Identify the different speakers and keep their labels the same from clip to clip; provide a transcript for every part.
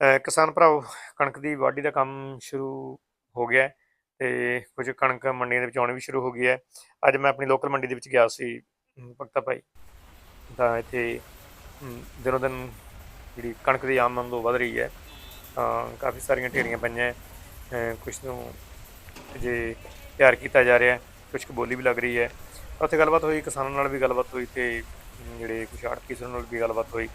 Speaker 1: ਕਿਸਾਨ ਭਰਾਓ ਕਣਕ ਦੀ ਵਾਢੀ ਦਾ ਕੰਮ ਸ਼ੁਰੂ ਹੋ ਗਿਆ ਹੈ ਤੇ ਕੁਝ ਕਣਕ ਮੰਡੀਆਂ ਦੇ ਵਿੱਚ ਆਉਣੀ ਵੀ ਸ਼ੁਰੂ ਹੋ ਗਈ ਹੈ। ਅੱਜ ਮੈਂ ਆਪਣੀ ਲੋਕਲ ਮੰਡੀ ਦੇ ਵਿੱਚ ਗਿਆ ਸੀ ਭਗਤਾ ਭਾਈ। ਤਾਂ ਇੱਥੇ ਦਿਨੋ ਦਿਨ ਜਿਹੜੀ ਕਣਕ ਦੀ ਆਮਦਨ ਉਹ ਵਧ ਰਹੀ ਹੈ, ਤਾਂ ਕਾਫੀ ਸਾਰੀਆਂ ਢੇਰੀਆਂ ਪਈਆਂ ਹੈ। ਕੁਛ ਨੂੰ ਜੇ ਤਿਆਰ ਕੀਤਾ ਜਾ ਰਿਹਾ ਹੈ, ਕੁਛ ਕੁ ਬੋਲੀ ਵੀ ਲੱਗ ਰਹੀ ਹੈ। ਉੱਥੇ ਗੱਲਬਾਤ ਹੋਈ, ਕਿਸਾਨਾਂ ਨਾਲ ਵੀ ਗੱਲਬਾਤ ਹੋਈ ਤੇ ਜਿਹੜੇ ਕੁਛ ਆੜਤੀ ਉਹਨਾਂ ਨਾਲ ਵੀ ਗੱਲਬਾਤ ਹੋਈ।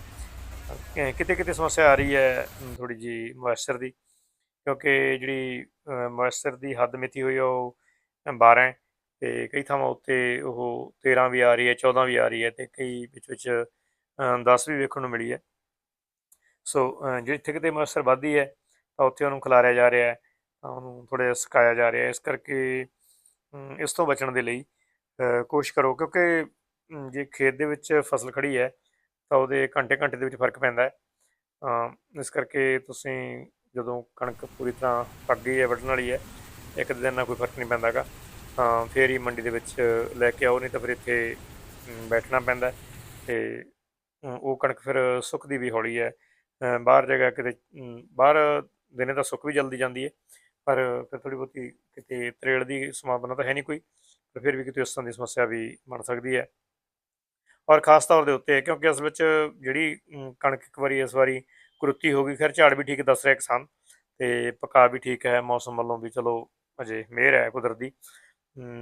Speaker 1: ਕਿਤੇ ਕਿਤੇ ਸਮੱਸਿਆ ਆ ਰਹੀ ਹੈ ਥੋੜੀ ਜੀ ਮੋਇਸਚਰ ਦੀ, ਕਿਉਂਕਿ ਜਿਹੜੀ ਮੋਇਸਚਰ ਦੀ ਹੱਦ ਮਿਤੀ ਹੋਈ ਆ ਉਹ 12 ਹੈ ਤੇ ਕਈ ਥਾਵਾਂ ਉੱਤੇ ਉਹ 13 ਵੀ ਆ ਰਹੀ ਹੈ 14 ਵੀ ਆ ਰਹੀ ਹੈ ਤੇ ਕਈ ਵਿੱਚ ਵਿੱਚ 10 ਵੀ ਵੇਖਣ ਨੂੰ ਮਿਲੀ ਹੈ। ਸੋ ਜਿੱਥੇ ਕਿਤੇ ਮੋਇਸਚਰ ਵੱਧਦੀ ਹੈ ਤਾਂ ਉੱਥੇ ਉਹਨੂੰ ਖਿਲਾਰਿਆ ਜਾ ਰਿਹਾ ਹੈ, ਤਾਂ ਉਹਨੂੰ ਥੋੜਾ ਜਿਹਾ ਸੁਕਾਇਆ ਜਾ ਰਿਹਾ ਹੈ। ਇਸ ਕਰਕੇ ਇਸ ਤੋਂ ਬਚਣ ਦੇ ਲਈ ਕੋਸ਼ਿਸ਼ ਕਰੋ, ਕਿਉਂਕਿ ਜੇ ਖੇਤ ਦੇ ਵਿੱਚ ਫਸਲ ਖੜੀ ਹੈ ਤਾਂ ਉਹਦੇ ਘੰਟੇ ਘੰਟੇ ਦੇ ਵਿੱਚ ਫ਼ਰਕ ਪੈਂਦਾ ਹੈ। ਇਸ ਕਰਕੇ ਤੁਸੀਂ ਜਦੋਂ ਕਣਕ ਪੂਰੀ ਤਰ੍ਹਾਂ ਪੱਕ ਗਈ ਹੈ, ਵੱਢਣ ਵਾਲੀ ਹੈ, ਇੱਕ ਦਿਨ ਨਾਲ ਕੋਈ ਫ਼ਰਕ ਨਹੀਂ ਪੈਂਦਾਗਾ ਤਾਂ ਫੇਰ ਹੀ ਮੰਡੀ ਦੇ ਵਿੱਚ ਲੈ ਕੇ ਆਓ, ਨਹੀਂ ਤਾਂ ਫਿਰ ਇੱਥੇ ਬੈਠਣਾ ਪੈਂਦਾ ਹੈ ਤੇ ਉਹ ਕਣਕ ਫਿਰ ਸੁੱਕਦੀ ਵੀ ਹੌਲੀ ਹੈ। ਬਾਹਰ ਜਗ੍ਹਾ ਕਿਤੇ ਬਾਹਰ ਦਿਨੇ ਤਾਂ ਸੁੱਕ ਵੀ ਜਲਦੀ ਜਾਂਦੀ ਹੈ, ਪਰ ਫਿਰ ਥੋੜੀ ਬਹੁਤੀ ਕਿਤੇ ਤਰੇੜ ਦੀ ਸੰਭਾਵਨਾ ਤਾਂ ਹੈ ਨਹੀਂ ਕੋਈ ਪਰ ਫਿਰ ਵੀ ਕਿਤੇ ਉਸ ਤਰ੍ਹਾਂ ਦੀ ਸਮੱਸਿਆ ਵੀ ਬਣ ਸਕਦੀ ਹੈ। ਔਰ ਖਾਸ ਤੌਰ ਦੇ ਉੱਤੇ ਕਿਉਂਕਿ ਇਸ ਵਿੱਚ ਜਿਹੜੀ ਕਣਕ ਇੱਕ ਵਾਰੀ ਇਸ ਵਾਰੀ ਕਰੁੱਤੀ ਹੋ ਗਈ ਖੈਰ ਝਾੜ ਵੀ ਠੀਕ ਦੱਸ ਰਿਹਾ ਕਿਸਾਨ ਤੇ ਪਕਾ ਵੀ ਠੀਕ ਹੈ ਮੌਸਮ ਵੱਲੋਂ ਵੀ ਚਲੋ ਅਜੇ ਮਿਹਰ ਹੈ ਕੁਦਰਤੀ।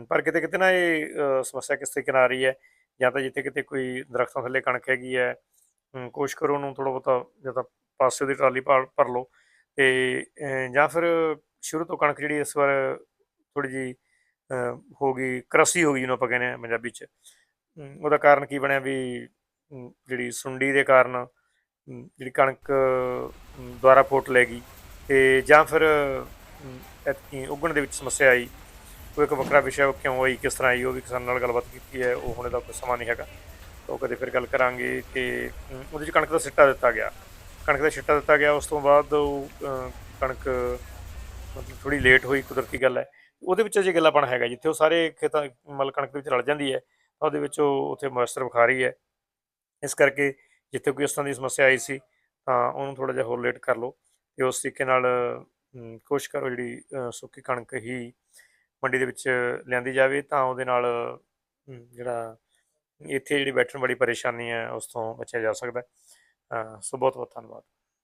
Speaker 1: ਪਰ ਕਿਤੇ ਕਿਤੇ ਨਾ ਇਹ ਸਮੱਸਿਆ ਕਿਸ ਤਰੀਕੇ ਨਾਲ ਆ ਰਹੀ ਹੈ ਜਾਂ ਤਾਂ ਜਿੱਥੇ ਕਿਤੇ ਕੋਈ ਦਰਖਤਾਂ ਥੱਲੇ ਕਣਕ ਹੈਗੀ ਹੈ ਅਮ, ਕੋਸ਼ਿਸ਼ ਕਰੋ ਉਹਨੂੰ ਥੋੜਾ ਬਹੁਤਾ ਜਾਂ ਤਾਂ ਪਾਸੇ ਦੀ ਟਰਾਲੀ ਭਰ ਭਰ ਲਓ ਤੇ ਜਾਂ ਫਿਰ ਸ਼ੁਰੂ ਤੋਂ ਕਣਕ ਜਿਹੜੀ ਇਸ ਵਾਰ ਥੋੜੀ ਜੀ ਹੋ ਗਈ ਕਰਸੀ ਹੋ ਗਈ ਜਿਹਨੂੰ ਆਪਾਂ ਕਹਿੰਦੇ ਆ ਪੰਜਾਬੀ ਚ ਉਹਦਾ ਕਾਰਨ ਕੀ ਬਣਿਆ ਵੀ ਜਿਹੜੀ ਸੁੰਡੀ ਦੇ ਕਾਰਨ ਜਿਹੜੀ ਕਣਕ ਦੁਆਰਾ ਫੋਟ ਲੈ ਗਈ ਤੇ ਜਾਂ ਫਿਰ ਅਮ, ਐਤਕੀ ਉੱਗਣ ਦੇ ਵਿੱਚ ਸਮੱਸਿਆ ਆਈ। ਉਹ ਇੱਕ ਵੱਖਰਾ ਵਿਸ਼ਾ ਉਹ ਕਿਉਂ ਆਈ ਕਿਸ ਤਰ੍ਹਾਂ ਆਈ ਉਹ ਵੀ ਕਿਸਾਨ ਨਾਲ ਗੱਲਬਾਤ ਕੀਤੀ ਹੈ ਉਹ ਹੁਣੇ ਦਾ ਕੋਈ ਸਮਾਂ ਨਹੀਂ ਹੈਗਾ। ਉਹ ਕਦੇ ਫਿਰ ਗੱਲ ਕਰਾਂਗੇ ਕਿ ਉਹਦੇ 'ਚ ਕਣਕ ਦਾ ਸਿੱਟਾ ਦਿੱਤਾ ਗਿਆ। ਕਣਕ ਦਾ ਸਿੱਟਾ ਦਿੱਤਾ ਗਿਆ ਉਸ ਤੋਂ ਬਾਅਦ ਉਹ ਕਣਕ ਮਤਲਬ ਥੋੜੀ ਲੇਟ ਹੋਈ ਕੁਦਰਤੀ ਗੱਲ ਹੈ। ਉਹਦੇ ਵਿੱਚ ਅਜੇ ਗੱਲਾਪਣ ਹੈਗਾ ਜਿੱਥੇ ਉਹ ਸਾਰੇ ਖੇਤਾਂ ਮਤਲਬ ਕਣਕ ਦੇ ਵਿੱਚ ਰਲ ਜਾਂਦੀ ਹੈ। ਉਹਦੇ ਵਿੱਚ ਉਹ ਉੱਥੇ ਮੋਇਸਚਰ ਵਿਖਾ ਰਹੀ ਹੈ। ਇਸ ਕਰਕੇ ਜਿੱਥੇ ਕੋਈ ਇਸ ਤਰ੍ਹਾਂ ਦੀ ਸਮੱਸਿਆ ਆਈ ਸੀ ਤਾਂ ਉਹਨੂੰ ਥੋੜਾ ਜਿਹਾ ਹੋਰ ਲੇਟ ਕਰ ਲਓ ਤੇ ਉਸ ਤਰੀਕੇ ਨਾਲ ਅਮ, ਕੋਸ਼ਿਸ਼ ਕਰੋ ਜਿਹੜੀ ਸੁੱਕੀ ਕਣਕ ਹੀ ਮੰਡੀ ਦੇ ਵਿੱਚ ਲਿਆਂਦੀ ਜਾਵੇ ਤਾਂ ਉਹਦੇ ਨਾਲ ਜਿਹੜਾ ਇੱਥੇ ਜਿਹੜੀ ਬੈਠਣ ਵਾਲੀ ਪਰੇਸ਼ਾਨੀ ਹੈ ਉਸ ਤੋਂ ਬਚਿਆ ਜਾ ਸਕਦਾ ਸੋ ਬਹੁਤ ਬਹੁਤ ਧੰਨਵਾਦ।